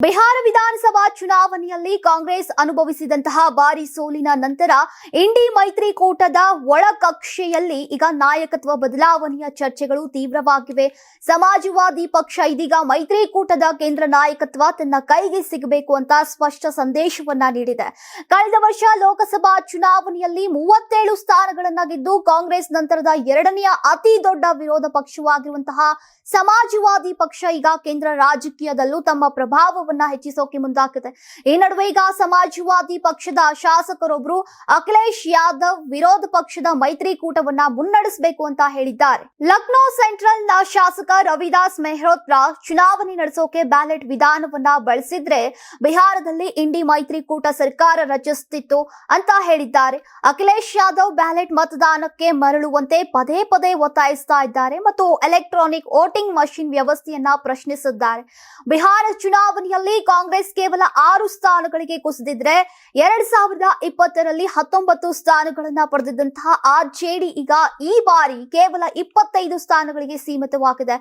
ಬಿಹಾರ ವಿಧಾನಸಭಾ ಚುನಾವಣೆಯಲ್ಲಿ ಕಾಂಗ್ರೆಸ್ ಅನುಭವಿಸಿದಂತಹ ಭಾರಿ ಸೋಲಿನ ನಂತರ ಇಂಡಿ ಮೈತ್ರಿಕೂಟದ ಒಳಕಕ್ಷೆಯಲ್ಲಿ ಈಗ ನಾಯಕತ್ವ ಬದಲಾವಣೆಯ ಚರ್ಚೆಗಳು ತೀವ್ರವಾಗಿವೆ. ಸಮಾಜವಾದಿ ಪಕ್ಷ ಇದೀಗ ಮೈತ್ರಿಕೂಟದ ಕೇಂದ್ರ ನಾಯಕತ್ವ ತನ್ನ ಕೈಗೆ ಸಿಗಬೇಕು ಅಂತ ಸ್ಪಷ್ಟ ಸಂದೇಶವನ್ನ ನೀಡಿದೆ. ಕಳೆದ ವರ್ಷ ಲೋಕಸಭಾ ಚುನಾವಣೆಯಲ್ಲಿ ಮೂವತ್ತೇಳು ಸ್ಥಾನಗಳನ್ನ ಗೆದ್ದು ಕಾಂಗ್ರೆಸ್ ನಂತರದ ಎರಡನೆಯ ಅತಿ ದೊಡ್ಡ ವಿರೋಧ ಪಕ್ಷವಾಗಿರುವಂತಹ ಸಮಾಜವಾದಿ ಪಕ್ಷ ಈಗ ಕೇಂದ್ರ ರಾಜಕೀಯದಲ್ಲೂ ತಮ್ಮ ಪ್ರಭಾವವನ್ನ ಹೆಚ್ಚಿಸೋಕೆ ಮುಂದಾಗಿದೆ ಈ ನಡುವೆ ಈಗ ಸಮಾಜವಾದಿ ಪಕ್ಷದ ಶಾಸಕರೊಬ್ರು ಅಖಿಲೇಶ್ ಯಾದವ್ ವಿರೋಧ ಪಕ್ಷದ ಮೈತ್ರಿಕೂಟವನ್ನ ಮುನ್ನಡೆಸಬೇಕು ಅಂತ ಹೇಳಿದ್ದಾರೆ. ಲಕ್ನೋ ಸೆಂಟ್ರಲ್ನ ಶಾಸಕ ರವಿದಾಸ್ ಮೆಹ್ರೋತ್ರ ಚುನಾವಣೆ ನಡೆಸೋಕೆ ಬ್ಯಾಲೆಟ್ ವಿಧಾನವನ್ನ ಬಳಸಿದ್ರೆ ಬಿಹಾರದಲ್ಲಿ ಇಂಡಿ ಮೈತ್ರಿಕೂಟ ಸರ್ಕಾರ ರಚಿಸುತ್ತಿತ್ತು ಅಂತ ಹೇಳಿದ್ದಾರೆ. ಅಖಿಲೇಶ್ ಯಾದವ್ ಬ್ಯಾಲೆಟ್ ಮತದಾನಕ್ಕೆ ಮರಳುವಂತೆ ಪದೇ ಪದೇ ಒತ್ತಾಯಿಸ್ತಾ ಇದ್ದಾರೆ ಮತ್ತು ಎಲೆಕ್ಟ್ರಾನಿಕ್ ವೋಟಿಂಗ್ ಮಷಿನ್ ವ್ಯವಸ್ಥೆಯನ್ನ ಪ್ರಶ್ನಿಸಿದ್ದಾರೆ. ಬಿಹಾರ ಚುನಾವಣೆಯಲ್ಲಿ ಕಾಂಗ್ರೆಸ್ ಕೇವಲ ಆರು ಸ್ಥಾನಗಳಿಗೆ ಕುಸಿದಿದ್ರೆ ಎರಡ್ ಸಾವಿರದ ಇಪ್ಪತ್ತರಲ್ಲಿ ಹತ್ತೊಂಬತ್ತು ಸ್ಥಾನಗಳನ್ನ ಪಡೆದಿದ್ದಂತಹ ಆರ್ಜೆಡಿ ಈಗ ಈ ಬಾರಿ ಕೇವಲ ಇಪ್ಪತ್ತೈದು ಸ್ಥಾನಗಳಿಗೆ ಸೀಮಿತವಾಗಿದೆ.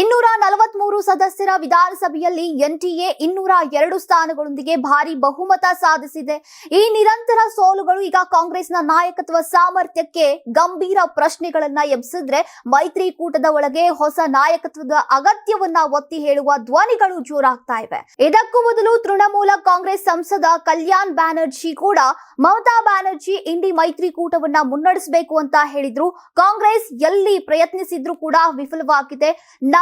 ಇನ್ನೂರ ನಲವತ್ಮೂರು ಸದಸ್ಯರ ವಿಧಾನಸಭೆಯಲ್ಲಿ ಎನ್ಟಿಎ ಇನ್ನೂರ ಎರಡು ಸ್ಥಾನಗಳೊಂದಿಗೆ ಭಾರಿ ಬಹುಮತ ಸಾಧಿಸಿದೆ. ಈ ನಿರಂತರ ಸೋಲುಗಳು ಈಗ ಕಾಂಗ್ರೆಸ್ನ ನಾಯಕತ್ವ ಸಾಮರ್ಥ್ಯಕ್ಕೆ ಗಂಭೀರ ಪ್ರಶ್ನೆಗಳನ್ನ ಎಬ್ಸಿದ್ರೆ ಮೈತ್ರಿಕೂಟದ ಒಳಗೆ ಹೊಸ ನಾಯಕತ್ವದ ಅಗತ್ಯವನ್ನ ಒತ್ತಿ ಹೇಳುವ ಧ್ವನಿಗಳು ಜೋರಾಗ್ತಾ ಇವೆ. ಇದಕ್ಕೂ ಮೊದಲು ತೃಣಮೂಲ ಕಾಂಗ್ರೆಸ್ ಸಂಸದ ಕಲ್ಯಾಣ್ ಬ್ಯಾನರ್ಜಿ ಕೂಡ ಮಮತಾ ಬ್ಯಾನರ್ಜಿ ಇಂಡಿ ಮೈತ್ರಿಕೂಟವನ್ನ ಮುನ್ನಡೆಸಬೇಕು ಅಂತ ಹೇಳಿದ್ರು. ಕಾಂಗ್ರೆಸ್ ಎಲ್ಲಿ ಪ್ರಯತ್ನಿಸಿದ್ರು ಕೂಡ ವಿಫಲವಾಗಿದೆ.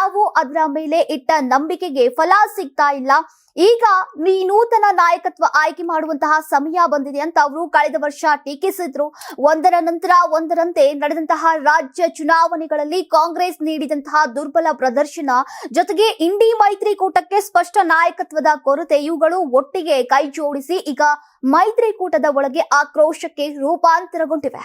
ನಾವು ಅದರ ಮೇಲೆ ಇಟ್ಟ ನಂಬಿಕೆಗೆ ಫಲ ಸಿಗ್ತಾ ಇಲ್ಲ. ಈಗ ಈ ನೂತನ ನಾಯಕತ್ವ ಆಯ್ಕೆ ಮಾಡುವಂತಹ ಸಮಯ ಬಂದಿದೆ ಅಂತ ಅವರು ಕಳೆದ ವರ್ಷ ಟೀಕಿಸಿದ್ರು. ಒಂದರ ನಂತರ ಒಂದರಂತೆ ನಡೆದಂತಹ ರಾಜ್ಯ ಚುನಾವಣೆಗಳಲ್ಲಿ ಕಾಂಗ್ರೆಸ್ ನೀಡಿದಂತಹ ದುರ್ಬಲ ಪ್ರದರ್ಶನ ಜೊತೆಗೆ ಇಂಡಿ ಮೈತ್ರಿಕೂಟಕ್ಕೆ ಸ್ಪಷ್ಟ ನಾಯಕತ್ವದ ಕೊರತೆ ಇವುಗಳು ಒಟ್ಟಿಗೆ ಕೈ ಜೋಡಿಸಿ ಈಗ ಮೈತ್ರಿಕೂಟದ ಒಳಗೆ ಆಕ್ರೋಶಕ್ಕೆ ರೂಪಾಂತರಗೊಂಡಿವೆ.